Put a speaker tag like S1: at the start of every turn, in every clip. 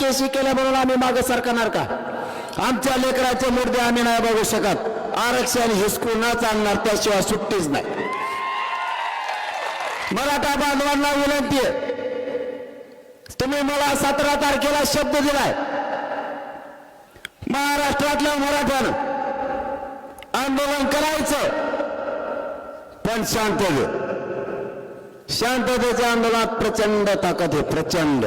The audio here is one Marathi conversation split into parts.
S1: केसी केल्या म्हणून आम्ही मागे सरकणार का? आमच्या लेकराचे मुर्दे आम्ही नाही बघू शकत. आरक्षण हिसकू न चालणार त्याशिवाय सुट्टीच नाही. मराठा बांधवांना विनंती आहे. तुम्ही मला सतरा तारखेला शब्द दिलाय. महाराष्ट्रातल्या मराठ्यानं आंदोलन करायचं पण शांतते शांततेच्या आंदोलनात प्रचंड ताकद आहे प्रचंड.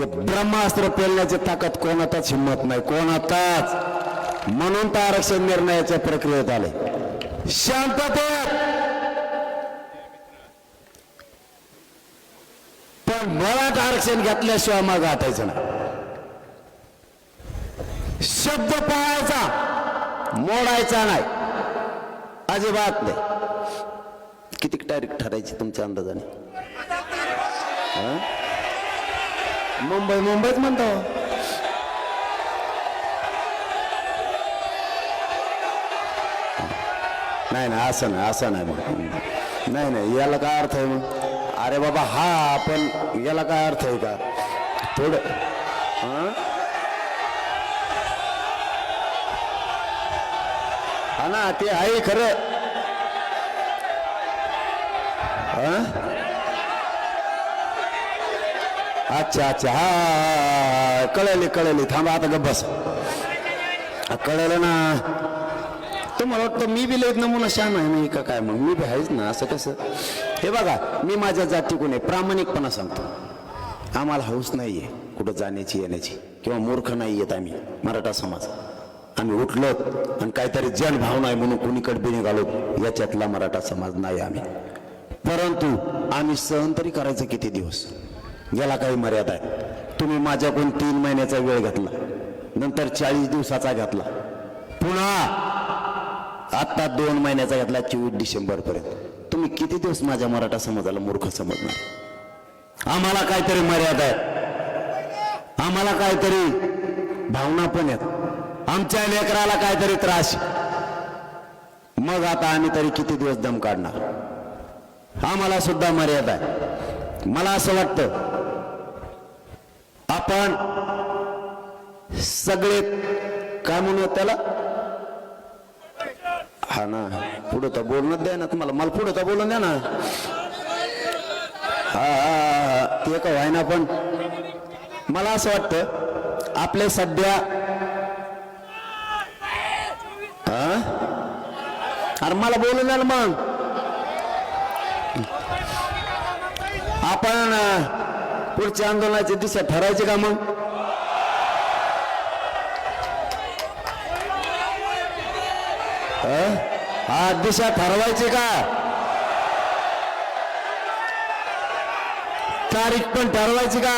S1: ते ब्रह्मास्त्र पेलण्याची ताकद कोणाचाच हिंमत नाही कोणाचाच म्हणून तर आरक्षण निर्णयाच्या प्रक्रियेत आले. शांततेत पण मराठ आरक्षण घेतल्याशिवाय मग गाठायचं नाही. शब्द पाळायचा मोडायचा नाही. अजिबात नाही. किती तारीख ठरायची तुमच्या अंदाजाने? हा? मुंबई मुंबईच म्हणतो. नाही नाही असं नाही असं नाही मग नाही नाही याला काय अर्थ आहे मग? अरे बाबा हा पण याला काय अर्थ आहे का? थोडं हा? हा ना ते आहे खरं. हा? अच्छा अच्छा. हा कळली कळली. थांबा आता गप्पास कळलं ना. तुम्हाला वाटतं मी बी लयत नमुना शान आहे मी का काय मग? मी बी आहेच ना असं कसं? हे बघा मी माझ्या जातीकडून आहे प्रामाणिकपणा सांगतो. आम्हाला हौस नाही आहे कुठं जाण्याची येण्याची. किंवा मूर्ख नाही येत आम्ही मराठा समाज. आम्ही उठलो आणि काहीतरी जनभावना आहे म्हणून कुणीकडे बी निघालो याच्यातला मराठा समाज नाही आम्ही. परंतु आम्ही सहन तरी करायचं किती दिवस? याला काही मर्यादा आहे तुम्ही माझ्याकडून तीन महिन्याचा वेळ घेतला. नंतर चाळीस दिवसाचा घेतला. पुन्हा आत्ता दोन महिन्याचा घेतला चोवीस डिसेंबरपर्यंत. तुम्ही किती दिवस माझ्या मराठा समाजाला मूर्ख समजणार? आम्हाला काहीतरी मर्यादा आहेत. आम्हाला काहीतरी भावना पण आहेत. आमच्या लेकराला काहीतरी त्रास मग आता आम्ही तरी किती दिवस दम काढणार? आम्हाला सुद्धा मर्यादा आहे. मला असं वाटतं आपण सगळे काय म्हणू त्याला? हा ना पुढं तर बोलणं द्या ना तुम्हाला. मला पुढं तर बोलून द्या ना. हा, हा हा, ते का व्हायना पण. मला असं वाटतं आपले सध्या अरे मला बोलून द्या ना मग. आपण पुढच्या आंदोलनाच्या दिशा ठरायची का मग? हा दिशा ठरवायची का? तारीख पण ठरवायची का?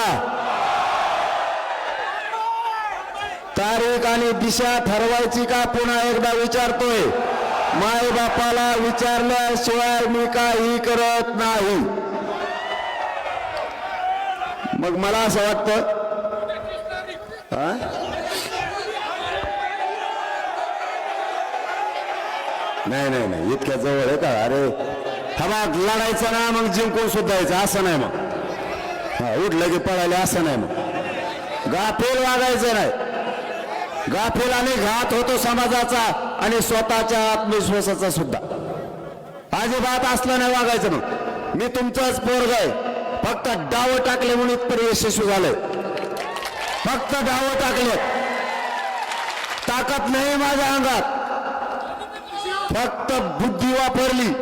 S1: तारीख आणि दिशा ठरवायची का? पुन्हा एकदा विचारतोय. माय बापाला विचारल्याशिवाय मी काही करत नाही. मग मला असं वाटतं नाही नाही नाही इतक्या जवळ आहे का? अरे हा लढायचं ना मग जिंकून सुद्धा यायचं असं नाही मग. हा उठलं की पळायला असं नाही मग. गाफेल वागायचं नाही. गाफेल आणि घात होतो समाजाचा आणि स्वतःच्या आत्मविश्वासाचा सुद्धा. अजिबात असलं नाही वागायचं मग. मी तुमचंच पोरग आहे. फक्त डाव टाकले म्हणून उत्तर यशस्वी झालंय फक्त डाव टाकले. ताकद नाही माझ्या अंगात. फक्त बुद्धी वापरली.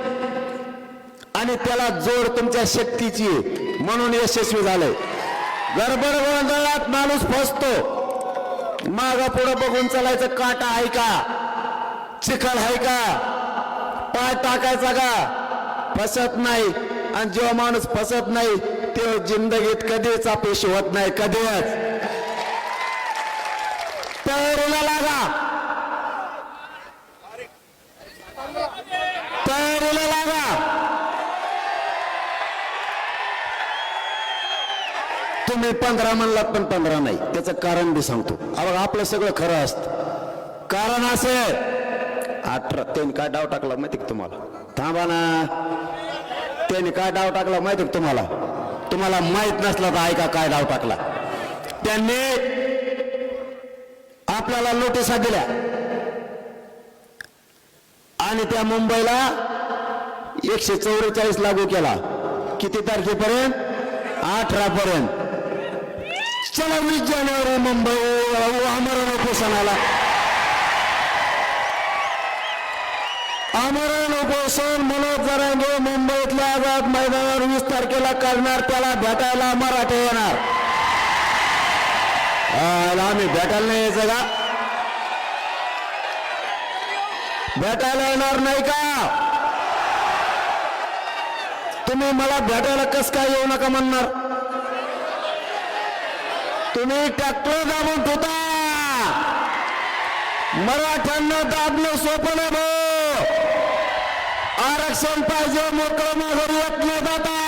S1: आणि त्याला जोड तुमच्या शक्तीची म्हणून यशस्वी झालंय गडबड गोंधळात माणूस फसतो. माग पुढं बघून चालायचं काटा आहे का? चिखल आहे का? पाय टाकायचा का? फसत नाही. आणि जेव्हा माणूस फसत नाही तेव्हा जिंदगीत कधीच अपेश होत नाही कधीच. तयारीला लागा. तयारीला लागा. तुम्ही पंधरा म्हणलात पण पंधरा नाही. त्याचं कारण बी सांगतो. अबघ आपलं सगळं खरं असतं. कारण असे अठरा त्यांनी काय डाव टाकला माहिती का तुम्हाला? थांबा ना. त्याने काय डाव टाकला माहिती तुम्हाला? तुम्हाला माहीत नसला तर ऐका काय डाव टाकला. त्यांनी आपल्याला नोटिसा दिल्या. आणि त्या मुंबईला एकशे चौवेचाळीस लागू केला. किती तारखेपर्यंत? अठरा पर्यंत चला वीस जानेवारी मुंबई आमरण उपोषणाला. आमरण उपोषण मनोज जरांगे मुंबई आझाद मैदानावर वीस तारखेला करणार त्याला भेटायला मराठे येणार. आम्ही भेटायला नाही यायचं का? भेटायला येणार नाही का? तुम्ही मला भेटायला कस काय येऊ नका म्हणणार? तुम्ही ट्रॅक्टर दाबून ठेवता. मराठ्यांना दाबणं सोपं नाही भाऊ. आरक्षण पाहिजे मोकळं माघारी येत नाही दादा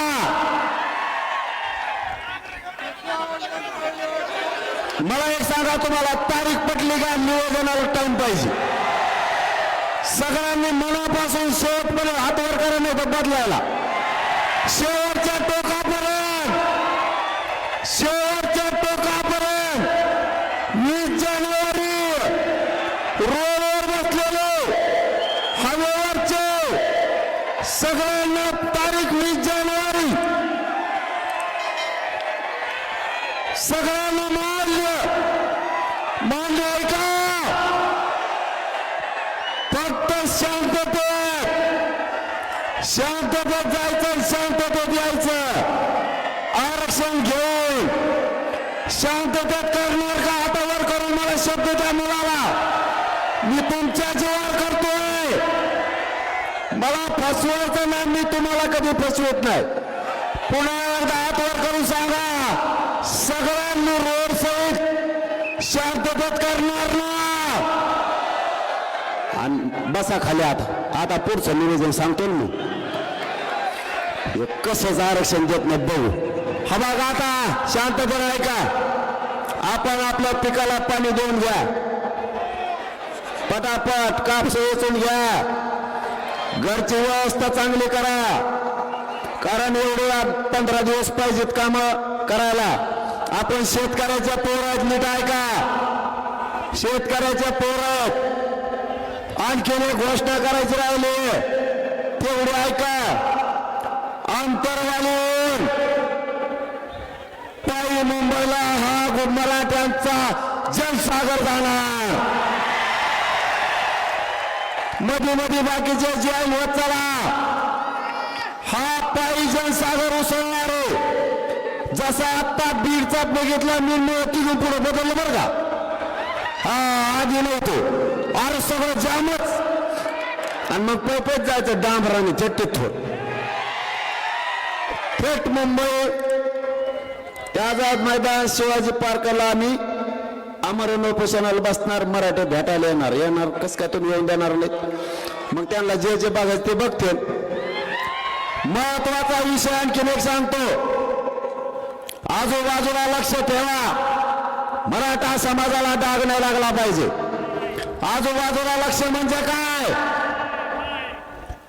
S1: मला एक सांगा तुम्हाला तारीख पटली का? नियोजनाला टाइम पाहिजे. सगळ्यांनी मनापासून शेवटपर्यंत हातवर करायला करा बदलायला. शेवटच्या टोकापर्यंत शेवटच्या टोकापर्यंत वीस जानेवारी रोडवर बसलेलो हवेवरचे सगळ्यांना तारीख वीस जानेवारी सगळ्यांना मान्य मान्य आहे का फक्त शांततेत शांततेत जायचं शांततेत यायचं. आरक्षण घेऊन शांततेत करणार का हातावर करून मला शब्द त्या मुलाला? मी तुमच्या जीवावर करतोय. मला फसवायचं नाही मी तुम्हाला कधी फसवत नाही. पुन्हा एकदा हात वर करून सांगा सगळ्यांनी रोड सहित शांततेत करणार ना आणि बसा खाली आता. आता पुढचं निवेदन सांगतो ना मी. कसंच आरक्षण देत नाही बघू. हा बघा आता शांतपणे ऐका आपण आपल्या पिकाला पाणी देऊन घ्या. पटापट कापस वेचून घ्या. घरची व्यवस्था चांगली करा. कारण एवढे पंधरा दिवस पाहिजेत काम करायला. आपण शेतकऱ्याच्या पोरात नीट ऐका शेतकऱ्याच्या पोरात आणखीन एक घोषणा करायची राहिली. तेवढी ऐका. अंतरवालीहून पायी मुंबईला हा गो- मराठ्यांचा जनसागर जाणार. मधी मधी बाकीचे जैन होत चला. हा पायी जनसागर उसळणार. जसा आता बीडचा बघितला मी तिथून पुढे बदललं बरं का? हा आधी नव्हतो. अरे सगळं जामच. आणि मग पैपत जायचं डांबराने चट्टीत थोड थेट मुंबई. त्या आझाद मैदान शिवाजी पार्कला आम्ही अमरण उपोषणाला बसणार मराठे भेटायला येणार. येणार कस काय तुम्ही येऊन देणार नाही मग त्यांना जे जे बघायचं ते बघतील. महत्त्वाचा विषय आणखीन एक सांगतो. आजूबाजूला लक्ष ठेवा. मराठा समाजाला डाग नाही लागला पाहिजे. आजूबाजूला लक्ष म्हणजे काय?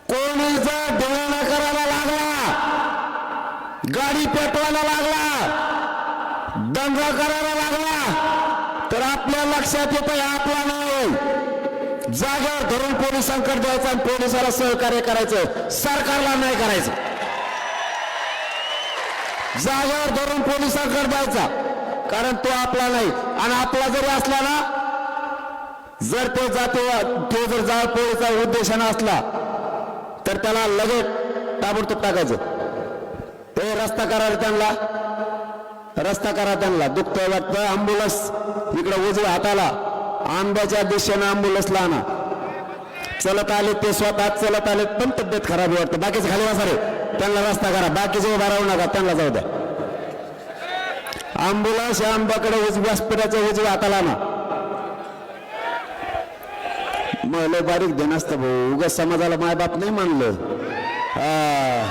S1: कोणी जर ढोळणा करायला लागला? गाडी पेटवायला लागला? दंगा करायला लागला? तर आपल्या लक्षात येतं आपला नाही. जागेवर धरून पोलिसांकडे द्यायचं आणि पोलिसाला सहकार्य करायचं. सरकारला नाही करायचं. जागेवर धरून पोलिसांकडे द्यायचा. कारण तो आपला नाही. आणि आपला जरी असला ना जर तो जातो तो जर जा पोळीचा उद्देशाने असला तर त्याला लगेच ताबडतोब टाकायचं. ते रस्ता करा त्यांना. रस्ता करा त्यांना. दुखतंय वाटतं अँब्युलन्स इकडं उजव्या हाताला. आंब्याच्या दिशेनं अँब्युलन्सला आणा. चलत आले ते स्वतः चलत आले पण तब्येत खराब आहे वाटतं. बाकीचे खाली बसा रे. त्यांना रस्ता करा. बाकीचे उभा राहू नका. त्यांना जाऊ द्या. आंबोला या आंब्याकडे उजव्या व्यासपीठाच्या उजव्या हाताला आणा मग लय बारीक देण असतं भाऊ. उगाच समाजाला मायबाप नाही मानलं. हा.